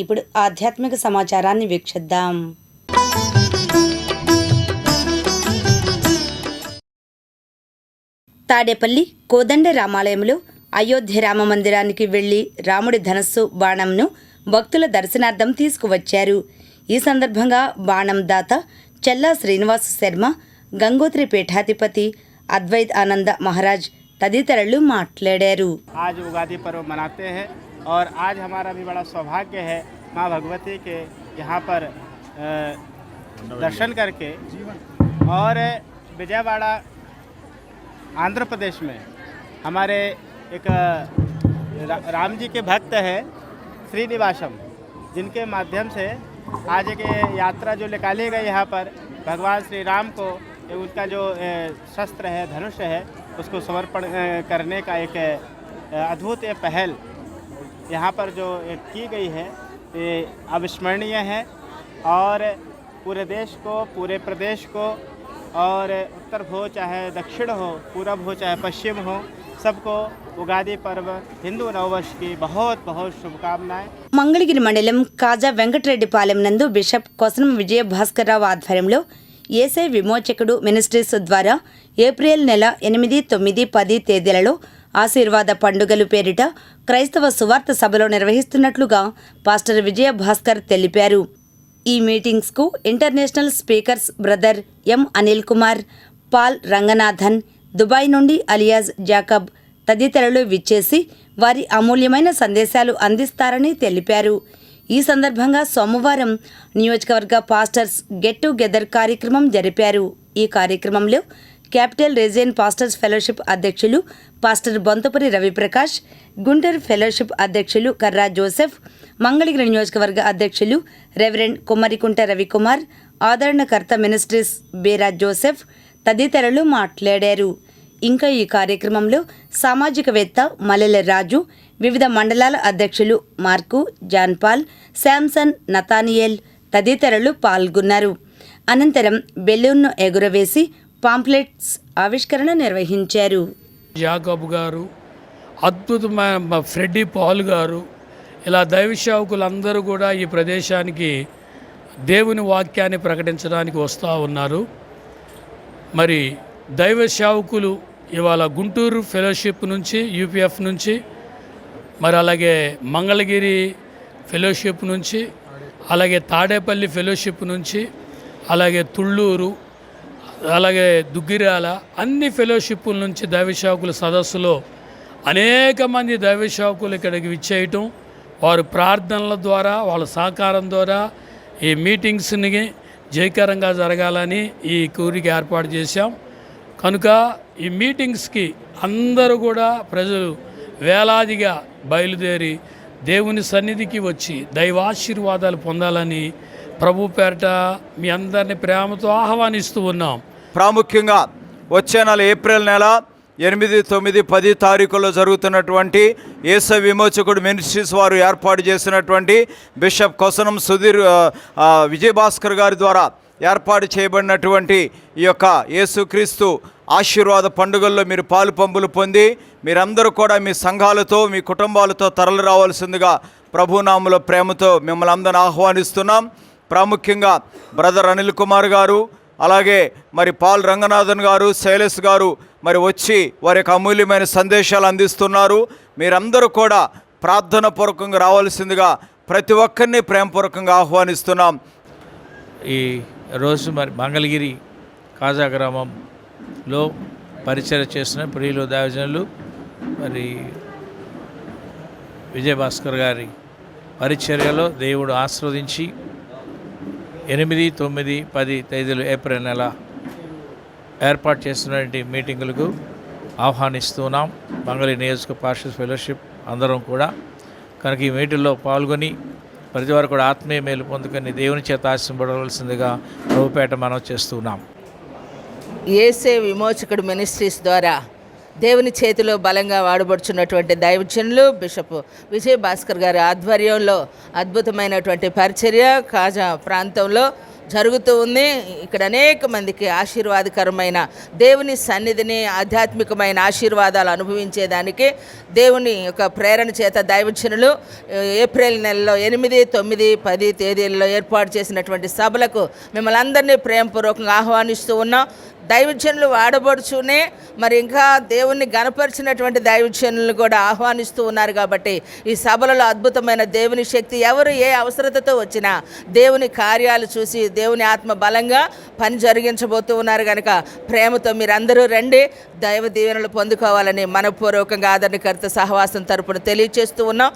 ఇప్పుడు ఆధ్యాత్మిక సమాచారాన్ని వీక్షిద్దాం. తాడేపల్లి కోదండ రామాలయంలో అయోధ్య రామ మందిరానికి వెళ్ళి రాముడి ధనస్సు బాణంను భక్తుల దర్శనార్థం తీసుకువచ్చారు. ఈ సందర్భంగా బాణం దాత చెల్లా శ్రీనివాస్ శర్మ గంగోత్రి పీఠాధిపతి అద్వైత్ ఆనంద మహారాజ్ తదితరులు మాట్లాడారు. ఆజ్ ఉగాది పర్వ మనాతే और आज हमारा भी बड़ा सौभाग्य है माँ भगवती के यहाँ पर दर्शन करके। और विजयवाड़ा आंध्र प्रदेश में हमारे एक रा, राम जी के भक्त हैं श्रीनिवासम जिनके माध्यम से आज एक यात्रा जो निकाली गई यहाँ पर भगवान श्री राम को उनका जो शस्त्र है धनुष है उसको समर्पण करने का एक अद्भुत पहल यहाँ पर जो ये की गई है ये अविस्मरणीय है और पूरे देश को पूरे प्रदेश को और उत्तर हो चाहे दक्षिण हो पूरब हो चाहे पश्चिम हो सबको उगादी पर्व हिंदू नववर्ष की बहुत बहुत शुभकामनाएं మంగళగిరి మండలం కాజా వెంకటరెడ్డిపాలెం నందు బిషప్ కొసనం విజయ భాస్కర్రావు ఆధ్వర్యంలో ఏసై విమోచకుడు మినిస్ట్రీస్ ద్వారా ఏప్రిల్ నెల ఎనిమిది తొమ్మిది పది తేదీలలో ఆశీర్వాద పండుగలు పేరిట క్రైస్తవ సువార్త సభలో నిర్వహిస్తున్నట్లుగా పాస్టర్ విజయ భాస్కర్ తెలిపారు. ఈ మీటింగ్స్కు international speakers brother M Anil Kumar Paul Ranganathan Dubai నుండి అలియాజ్ జాకబ్ తదితరులు విచ్చేసి వారి అమూల్యమైన సందేశాలు అందిస్తారని తెలిపారు. ఈ సందర్భంగా సోమవారం నియోజకవర్గ పాస్టర్స్ గెట్ టుగెదర్ కార్యక్రమం జరిపారు. ఈ కార్యక్రమంలో క్యాపిటల్ రెజియన్ పాస్టర్స్ ఫెలోషిప్ అధ్యక్షులు పాస్టర్ బొంతపురి రవిప్రకాష్ గుంటూరు ఫెలోషిప్ అధ్యక్షులు కర్రా జోసెఫ్ మంగళగిరి నియోజకవర్గ అధ్యక్షులు రెవరెండ్ కుమ్మరికుంట రవికుమార్ ఆదరణకర్త మినిస్ట్రీస్ బేరా జోసెఫ్ తదితరులు మాట్లాడారు. ఇంకా ఈ కార్యక్రమంలో సామాజికవేత్త మలెల రాజు వివిధ మండలాల అధ్యక్షులు మార్కు జాన్పాల్ శాంసన్ నతానియేల్ తదితరులు పాల్గొన్నారు. అనంతరం బెలూన్ను ఎగురవేసి పాంప్లెట్స్ ఆవిష్కరణ నిర్వహించారు. యాకబ్ గారు అద్భుతమైన ఫ్రెడ్డీ ఫ్రెడ్డి పాల్ గారు ఇలా దైవ సేవకులందరూ కూడా ఈ ప్రదేశానికి దేవుని వాక్యాన్ని ప్రకటించడానికి వస్తూ ఉన్నారు. మరి దైవ సేవకులు ఇవాళ గుంటూరు ఫెలోషిప్ నుంచి యూపీఎఫ్ నుంచి మరి అలాగే మంగళగిరి ఫెలోషిప్ నుంచి అలాగే తాడేపల్లి ఫెలోషిప్ నుంచి అలాగే తుళ్ళూరు అలాగే దుగ్గిరాల అన్ని ఫెలోషిప్ల నుంచి దైవశాకుల సదస్సులో అనేక మంది దైవశాకులు ఇక్కడికి విచ్చేయటం వారు ప్రార్థనల ద్వారా వాళ్ళ సహకారం ద్వారా ఈ మీటింగ్స్ని జయకరంగా జరగాలని ఈ కోరిక ఏర్పాటు చేశాం. కనుక ఈ మీటింగ్స్కి అందరూ కూడా ప్రజలు వేలాదిగా బయలుదేరి దేవుని సన్నిధికి వచ్చి దైవాశీర్వాదాలు పొందాలని ప్రభు పేరట మీ అందరిని ప్రేమతో ఆహ్వానిస్తూ ఉన్నాం. ప్రాముఖ్యంగా వచ్చే నెల ఏప్రిల్ నెల ఎనిమిది తొమ్మిది పది తారీఖుల్లో జరుగుతున్నటువంటి ఏస విమోచకుడు మినిస్ట్రీస్ వారు ఏర్పాటు చేసినటువంటి బిషప్ కొసనం సుధీర్ విజయభాస్కర్ గారి ద్వారా ఏర్పాటు చేయబడినటువంటి ఈ యొక్క యేసుక్రీస్తు ఆశీర్వాద పండుగల్లో మీరు పాలు పంపులు పొంది మీరందరూ కూడా మీ సంఘాలతో మీ కుటుంబాలతో తరలి రావాల్సిందిగా ప్రభునాముల ప్రేమతో మిమ్మల్ని అందరిని ఆహ్వానిస్తున్నాం. ప్రాముఖ్యంగా బ్రదర్ అనిల్ కుమార్ గారు అలాగే మరి పాల్ రంగనాథన్ గారు శైలేష్ గారు మరి వచ్చి వారి యొక్క అమూల్యమైన సందేశాలు అందిస్తున్నారు. మీరందరూ కూడా ప్రార్థన పూర్వకంగా రావాల్సిందిగా ప్రతి ఒక్కరిని ప్రేమపూర్వకంగా ఆహ్వానిస్తున్నాం. ఈ రోజు మరి మంగళగిరి కాజా గ్రామంలో పరిచయం చేసిన ప్రియులు దైవజనులు మరి విజయభాస్కర్ గారి పరిచర్యలో దేవుడు ఆస్వాదించి ఎనిమిది తొమ్మిది పది తేదీలు ఏప్రిల్ నెల ఏర్పాటు చేస్తున్నటువంటి మీటింగులకు ఆహ్వానిస్తున్నాం. బంగళీ నియోజక పార్షస్ ఫెలోషిప్ అందరం కూడా. కనుక ఈ మీటింగ్లో పాల్గొని ప్రతి వారు కూడా ఆత్మీయ మేలు పొందుకొని దేవుని చేత ఆశింపడవలసిందిగా ప్రభుపేట మనం చేస్తున్నాం. ఏసే విమోచకుడు మినిస్ట్రీస్ ద్వారా దేవుని చేతిలో బలంగా వాడబడుచున్నటువంటి దైవజనులు బిషప్ విజయ్ భాస్కర్ గారి ఆధ్వర్యంలో అద్భుతమైనటువంటి పరిచర్య కాజా ప్రాంతంలో జరుగుతూ ఉంది. ఇక్కడ అనేక మందికి ఆశీర్వాదకరమైన దేవుని సన్నిధిని ఆధ్యాత్మికమైన ఆశీర్వాదాలు అనుభవించేదానికి దేవుని యొక్క ప్రేరణ చేత దైవజనులు ఏప్రిల్ నెలలో ఎనిమిది తొమ్మిది పది తేదీల్లో ఏర్పాటు చేసినటువంటి సభలకు మిమ్మల్ని అందరినీ ప్రేమపూర్వకంగా ఆహ్వానిస్తూ ఉన్నాం. దైవజనులు వాడబడుచునే మరి ఇంకా దేవుణ్ణి గనపరిచినటువంటి దైవజనులను కూడా ఆహ్వానిస్తూ ఉన్నారు కాబట్టి ఈ సభలలో అద్భుతమైన దేవుని శక్తి ఎవరు ఏ అవసరతతో వచ్చినా దేవుని కార్యాలు చూసి దేవుని ఆత్మ బలంగా పని జరిగించబోతూ ఉన్నారు కనుక ప్రేమతో మీరందరూ రండి దైవ దీవెనలు పొందుకోవాలని మనపూర్వకంగా ఆదరణకర్త సహవాసం తరపున తెలియచేస్తూ ఉన్నాం.